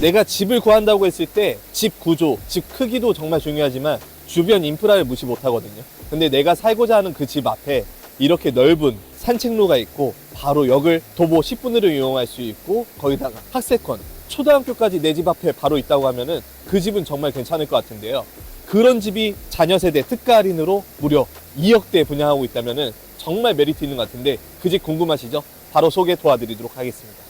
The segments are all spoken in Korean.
내가 집을 구한다고 했을 때 집 구조, 집 크기도 정말 중요하지만 주변 인프라를 무시 못 하거든요. 근데 내가 살고자 하는 그 집 앞에 이렇게 넓은 산책로가 있고 바로 역을 도보 10분으로 이용할 수 있고 거기다가 학세권, 초등학교까지 내 집 앞에 바로 있다고 하면은 그 집은 정말 괜찮을 것 같은데요. 그런 집이 자녀 세대 특가 할인으로 무려 2억대 분양하고 있다면은 정말 메리트 있는 것 같은데 그 집 궁금하시죠? 바로 소개 도와드리도록 하겠습니다.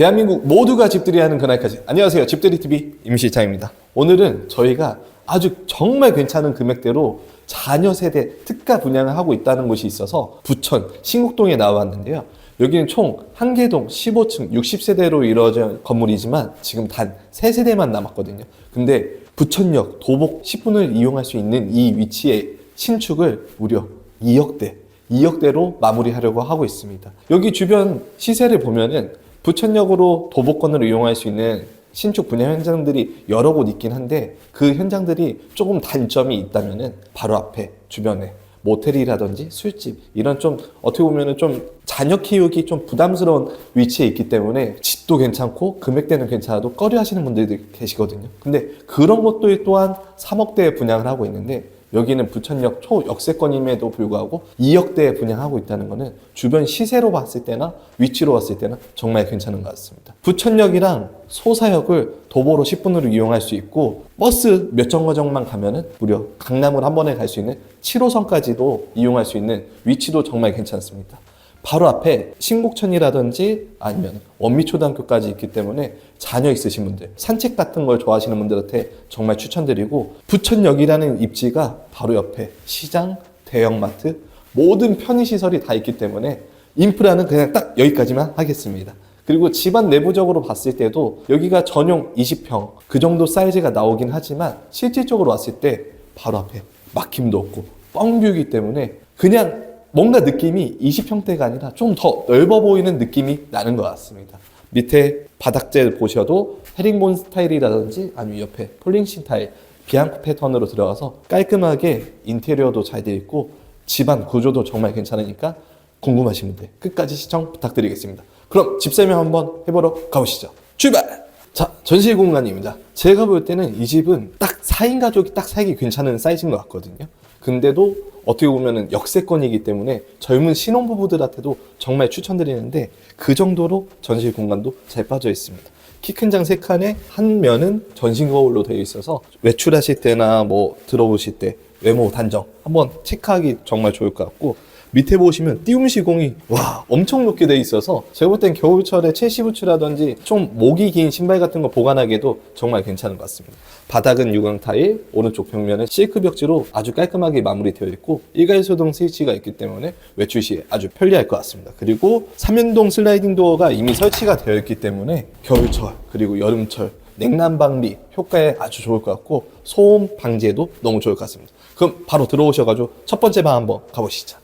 대한민국 모두가 집들이 하는 그날까지. 안녕하세요. 집들이 TV 임실장입니다. 오늘은 저희가 아주 정말 괜찮은 금액대로 자녀 세대 특가 분양을 하고 있다는 곳이 있어서 부천 신곡동에 나왔는데요. 여기는 총 한개동 15층 60세대로 이루어진 건물이지만 지금 단 3세대만 남았거든요. 근데 부천역 도복 10분을 이용할 수 있는 이 위치에 신축을 무려 2억대 2억대로 마무리하려고 하고 있습니다. 여기 주변 시세를 보면은 부천역으로 도보권을 이용할 수 있는 신축 분양 현장들이 여러 곳 있긴 한데 그 현장들이 조금 단점이 있다면은 바로 앞에 주변에 모텔이라든지 술집 이런 좀 어떻게 보면은 좀 자녀 키우기 좀 부담스러운 위치에 있기 때문에 집도 괜찮고 금액대는 괜찮아도 꺼려 하시는 분들이 계시거든요. 근데 그런 것도 또한 3억대에 분양을 하고 있는데 여기는 부천역 초역세권임에도 불구하고 2억대에 분양하고 있다는 것은 주변 시세로 봤을 때나 위치로 봤을 때나 정말 괜찮은 것 같습니다. 부천역이랑 소사역을 도보로 10분으로 이용할 수 있고 버스 몇 정거장만 가면은 무려 강남을 한 번에 갈 수 있는 7호선까지도 이용할 수 있는 위치도 정말 괜찮습니다. 바로 앞에 신곡천이라든지 아니면 원미초등학교까지 있기 때문에 자녀 있으신 분들, 산책 같은 걸 좋아하시는 분들한테 정말 추천드리고 부천역이라는 입지가 바로 옆에 시장, 대형마트, 모든 편의시설이 다 있기 때문에 인프라는 그냥 딱 여기까지만 하겠습니다. 그리고 집안 내부적으로 봤을 때도 여기가 전용 20평 그 정도 사이즈가 나오긴 하지만 실질적으로 왔을 때 바로 앞에 막힘도 없고 뻥뷰이기 때문에 그냥 뭔가 느낌이 20평대가 아니라 좀 더 넓어 보이는 느낌이 나는 것 같습니다. 밑에 바닥재 보셔도 헤링본 스타일이라든지 아니면 옆에 폴링신 타일, 비앙코 패턴으로 들어가서 깔끔하게 인테리어도 잘 되어 있고 집안 구조도 정말 괜찮으니까 궁금하신 분들 끝까지 시청 부탁드리겠습니다. 그럼 집 설명 한번 해보러 가보시죠. 출발! 자, 전실 공간입니다. 제가 볼 때는 이 집은 딱 4인 가족이 딱 살기 괜찮은 사이즈인 것 같거든요. 근데도 어떻게 보면은 역세권이기 때문에 젊은 신혼부부들한테도 정말 추천드리는데 그 정도로 전실 공간도 잘 빠져 있습니다. 키 큰장세 칸에 한 면은 전신 거울로 되어 있어서 외출하실 때나 뭐 들어오실 때 외모 단정 한번 체크하기 정말 좋을 것 같고 밑에 보시면 띄움 시공이 와 엄청 높게 돼 있어서 제가 볼 땐 겨울철에 체시 부츠라든지 좀 목이 긴 신발 같은 거 보관하기에도 정말 괜찮은 것 같습니다. 바닥은 유광 타일, 오른쪽 벽면은 실크 벽지로 아주 깔끔하게 마무리되어 있고 일괄 소동 스위치가 있기 때문에 외출 시에 아주 편리할 것 같습니다. 그리고 3연동 슬라이딩 도어가 이미 설치가 되어 있기 때문에 겨울철 그리고 여름철 냉난 방비 효과에 아주 좋을 것 같고 소음 방지에도 너무 좋을 것 같습니다. 그럼 바로 들어오셔가지고 첫 번째 방 한번 가보시죠.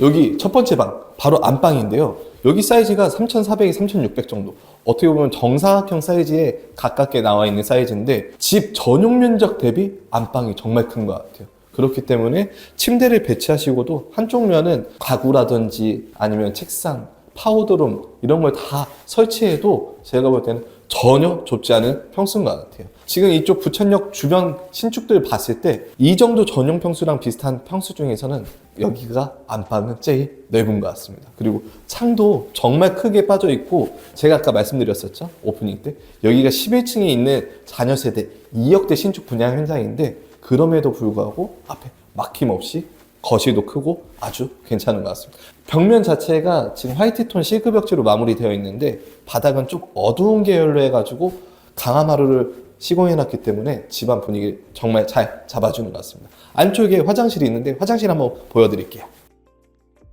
여기 첫 번째 방 바로 안방인데요. 여기 사이즈가 3,400에 3,600 정도. 어떻게 보면 정사각형 사이즈에 가깝게 나와 있는 사이즈인데 집 전용 면적 대비 안방이 정말 큰 것 같아요. 그렇기 때문에 침대를 배치하시고도 한쪽 면은 가구라든지 아니면 책상, 파우더룸 이런 걸 다 설치해도 제가 볼 때는 전혀 좁지 않은 평수인 것 같아요. 지금 이쪽 부천역 주변 신축들 봤을 때 이 정도 전용 평수랑 비슷한 평수 중에서는 여기가 안방은 제일 넓은 것 같습니다. 그리고 창도 정말 크게 빠져 있고 제가 아까 말씀드렸었죠 오프닝 때 여기가 11층에 있는 자녀 세대 2억대 신축 분양 현장인데 그럼에도 불구하고 앞에 막힘 없이 거실도 크고 아주 괜찮은 것 같습니다. 벽면 자체가 지금 화이트톤 실크 벽지로 마무리되어 있는데 바닥은 좀 어두운 계열로 해가지고 강화마루를 시공해놨기 때문에 집안 분위기 정말 잘 잡아주는 것 같습니다. 안쪽에 화장실이 있는데 화장실 한번 보여드릴게요.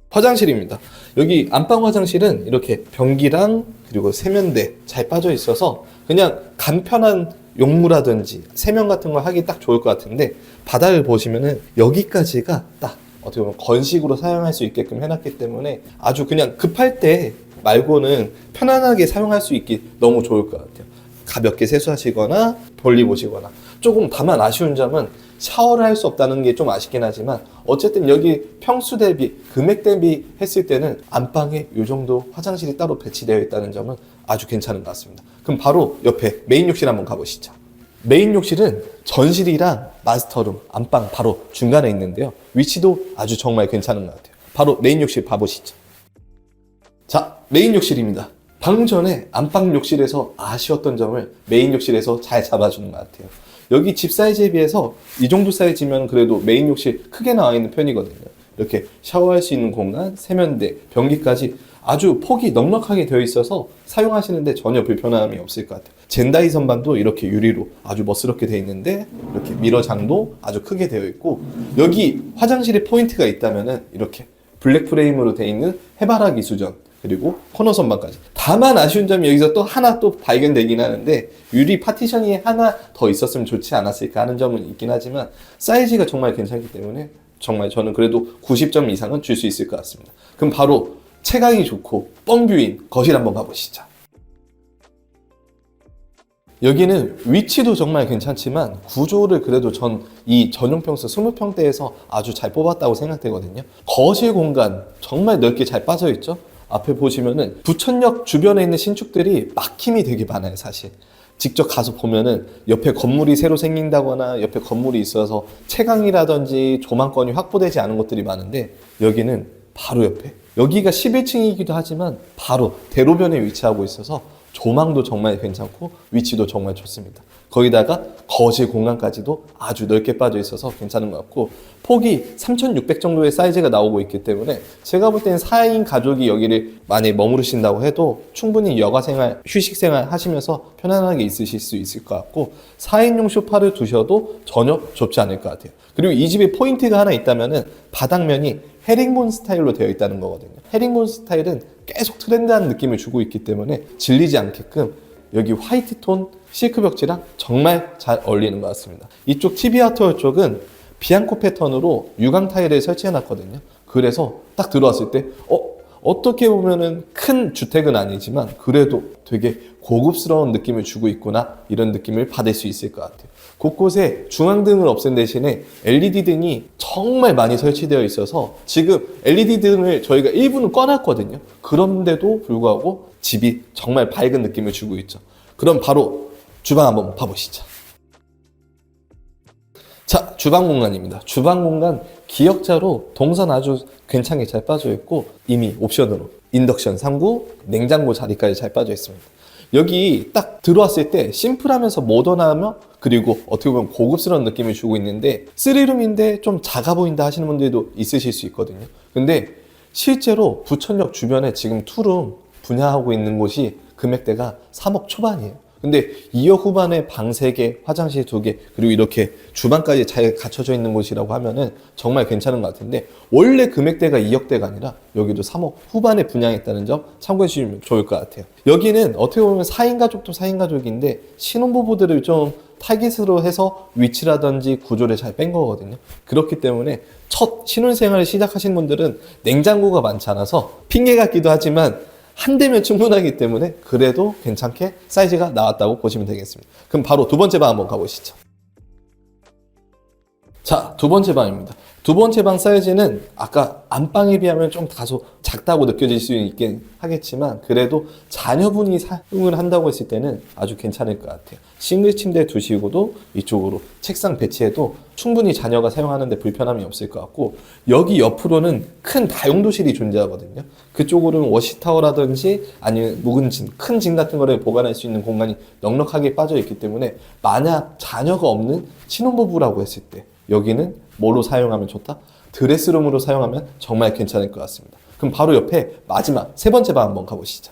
화장실입니다. 여기 안방 화장실은 이렇게 변기랑 그리고 세면대 잘 빠져 있어서 그냥 간편한 용무라든지 세면 같은 걸 하기 딱 좋을 것 같은데 바닥을 보시면은 여기까지가 딱 어떻게 보면 건식으로 사용할 수 있게끔 해놨기 때문에 아주 그냥 급할 때 말고는 편안하게 사용할 수 있기 너무 좋을 것 같아요. 가볍게 세수하시거나 볼일 보시거나 조금 다만 아쉬운 점은 샤워를 할 수 없다는 게 좀 아쉽긴 하지만 어쨌든 여기 평수 대비 금액 대비 했을 때는 안방에 이 정도 화장실이 따로 배치되어 있다는 점은 아주 괜찮은 것 같습니다. 그럼 바로 옆에 메인 욕실 한번 가보시죠. 메인 욕실은 전실이랑 마스터룸, 안방 바로 중간에 있는데요. 위치도 아주 정말 괜찮은 것 같아요. 바로 메인 욕실 봐보시죠. 자, 메인 욕실입니다. 방금 전에 안방 욕실에서 아쉬웠던 점을 메인 욕실에서 잘 잡아주는 것 같아요. 여기 집 사이즈에 비해서 이 정도 사이즈면 그래도 메인 욕실 크게 나와 있는 편이거든요. 이렇게 샤워할 수 있는 공간, 세면대, 변기까지 아주 폭이 넉넉하게 되어 있어서 사용하시는데 전혀 불편함이 없을 것 같아요. 젠다이 선반도 이렇게 유리로 아주 멋스럽게 되어 있는데 이렇게 미러장도 아주 크게 되어 있고 여기 화장실에 포인트가 있다면은 이렇게 블랙 프레임으로 되어 있는 해바라기 수전 그리고 코너 선반까지. 다만 아쉬운 점이 여기서 또 하나 또 발견되긴 하는데 유리 파티션이 하나 더 있었으면 좋지 않았을까 하는 점은 있긴 하지만 사이즈가 정말 괜찮기 때문에 정말 저는 그래도 90점 이상은 줄 수 있을 것 같습니다. 그럼 바로 체감이 좋고 뻥뷰인 거실 한번 가보시죠. 여기는 위치도 정말 괜찮지만 구조를 그래도 전 이 전용 평수 20평대에서 아주 잘 뽑았다고 생각되거든요. 거실 공간 정말 넓게 잘 빠져 있죠. 앞에 보시면은 부천역 주변에 있는 신축들이 막힘이 되게 많아요, 사실. 직접 가서 보면은 옆에 건물이 새로 생긴다거나 옆에 건물이 있어서 채광이라든지 조망권이 확보되지 않은 것들이 많은데 여기는 바로 옆에 여기가 11층이기도 하지만 바로 대로변에 위치하고 있어서 조망도 정말 괜찮고 위치도 정말 좋습니다. 거기다가 거실 공간까지도 아주 넓게 빠져 있어서 괜찮은 것 같고 폭이 3600 정도의 사이즈가 나오고 있기 때문에 제가 볼 때는 4인 가족이 여기를 많이 머무르신다고 해도 충분히 여가 생활, 휴식 생활 하시면서 편안하게 있으실 수 있을 것 같고 4인용 소파를 두셔도 전혀 좁지 않을 것 같아요. 그리고 이 집에 포인트가 하나 있다면은 바닥면이 헤링본 스타일로 되어 있다는 거거든요. 헤링본 스타일은 계속 트렌드한 느낌을 주고 있기 때문에 질리지 않게끔 여기 화이트 톤 실크 벽지랑 정말 잘 어울리는 것 같습니다. 이쪽 아트월 쪽은 비앙코 패턴으로 유광 타일을 설치해 놨거든요. 그래서 딱 들어왔을 때, 어, 어떻게 보면은 큰 주택은 아니지만 그래도 되게 고급스러운 느낌을 주고 있구나 이런 느낌을 받을 수 있을 것 같아요. 곳곳에 중앙등을 없앤 대신에 LED 등이 정말 많이 설치되어 있어서 지금 LED 등을 저희가 일부는 꺼놨거든요. 그런데도 불구하고 집이 정말 밝은 느낌을 주고 있죠. 그럼 바로 주방 한번 봐보시죠. 자, 주방 공간입니다. 주방 공간 기역자로 동선 아주 괜찮게 잘 빠져 있고 이미 옵션으로 인덕션 3구, 냉장고 자리까지 잘 빠져 있습니다. 여기 딱 들어왔을 때 심플하면서 모던하며 그리고 어떻게 보면 고급스러운 느낌을 주고 있는데 3룸인데 좀 작아 보인다 하시는 분들도 있으실 수 있거든요. 근데 실제로 부천역 주변에 지금 투룸 분양하고 있는 곳이 금액대가 3억 초반이에요. 근데 2억 후반에 방 3개, 화장실 2개, 그리고 이렇게 주방까지 잘 갖춰져 있는 곳이라고 하면은 정말 괜찮은 것 같은데 원래 금액대가 2억대가 아니라 여기도 3억 후반에 분양했다는 점 참고해 주시면 좋을 것 같아요. 여기는 어떻게 보면 4인 가족도 4인 가족인데 신혼부부들을 좀 타깃으로 해서 위치라든지 구조를 잘 뺀 거거든요. 그렇기 때문에 첫 신혼생활을 시작하신 분들은 냉장고가 많지 않아서 핑계 같기도 하지만 한 대면 충분하기 때문에 그래도 괜찮게 사이즈가 나왔다고 보시면 되겠습니다. 그럼 바로 두 번째 방 한번 가보시죠. 자, 두 번째 방입니다. 두 번째 방 사이즈는 아까 안방에 비하면 좀 다소 작다고 느껴질 수 있긴 하겠지만 그래도 자녀분이 사용을 한다고 했을 때는 아주 괜찮을 것 같아요. 싱글 침대 두시고도 이쪽으로 책상 배치해도 충분히 자녀가 사용하는데 불편함이 없을 것 같고 여기 옆으로는 큰 다용도실이 존재하거든요. 그쪽으로는 워시타워라든지 아니면 묵은 짐, 큰 짐 같은 거를 보관할 수 있는 공간이 넉넉하게 빠져 있기 때문에 만약 자녀가 없는 신혼부부라고 했을 때 여기는 뭐로 사용하면 좋다? 드레스룸으로 사용하면 정말 괜찮을 것 같습니다. 그럼 바로 옆에 마지막 세 번째 방 한번 가보시죠.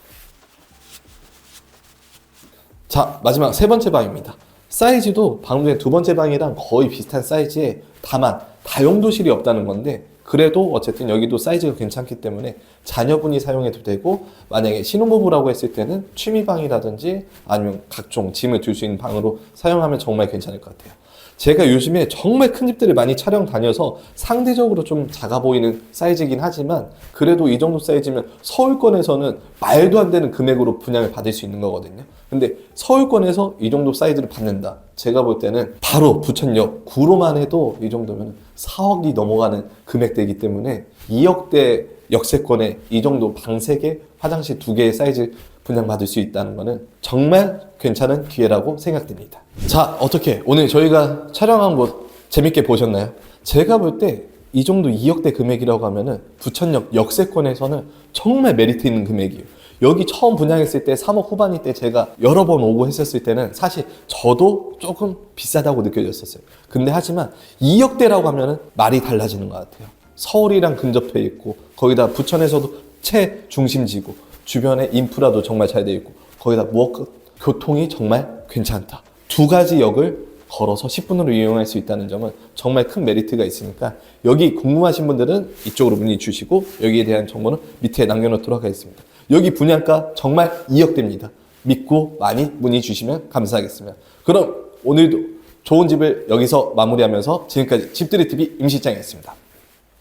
자, 마지막 세 번째 방입니다. 사이즈도 방금 전에 두 번째 방이랑 거의 비슷한 사이즈에 다만 다용도실이 없다는 건데 그래도 어쨌든 여기도 사이즈가 괜찮기 때문에 자녀분이 사용해도 되고 만약에 신혼부부라고 했을 때는 취미방이라든지 아니면 각종 짐을 둘 수 있는 방으로 사용하면 정말 괜찮을 것 같아요. 제가 요즘에 정말 큰 집들을 많이 촬영 다녀서 상대적으로 좀 작아 보이는 사이즈이긴 하지만 그래도 이 정도 사이즈면 서울권에서는 말도 안 되는 금액으로 분양을 받을 수 있는 거거든요. 근데 서울권에서 이 정도 사이즈를 받는다. 제가 볼 때는 바로 부천역 구로만 해도 이 정도면 4억이 넘어가는 금액대이기 때문에 2억대 역세권에 이 정도 방 3개, 화장실 2개의 사이즈 분양받을 수 있다는 것은 정말 괜찮은 기회라고 생각됩니다. 자, 어떻게 오늘 저희가 촬영한 곳 재밌게 보셨나요? 제가 볼 때 이 정도 2억대 금액이라고 하면은 부천역 역세권에서는 정말 메리트 있는 금액이에요. 여기 처음 분양했을 때 3억 후반일 때 제가 여러 번 오고 했었을 때는 사실 저도 조금 비싸다고 느껴졌었어요. 근데 하지만 2억대라고 하면은 말이 달라지는 것 같아요. 서울이랑 근접해 있고 거기다 부천에서도 최 중심지고 주변에 인프라도 정말 잘 돼 있고 거기다 무엇 교통이 정말 괜찮다. 두 가지 역을 걸어서 10분으로 이용할 수 있다는 점은 정말 큰 메리트가 있으니까 여기 궁금하신 분들은 이쪽으로 문의 주시고 여기에 대한 정보는 밑에 남겨놓도록 하겠습니다. 여기 분양가 정말 2억대입니다. 믿고 많이 문의 주시면 감사하겠습니다. 그럼 오늘도 좋은 집을 여기서 마무리하면서 지금까지 집들이 TV 임실장이었습니다.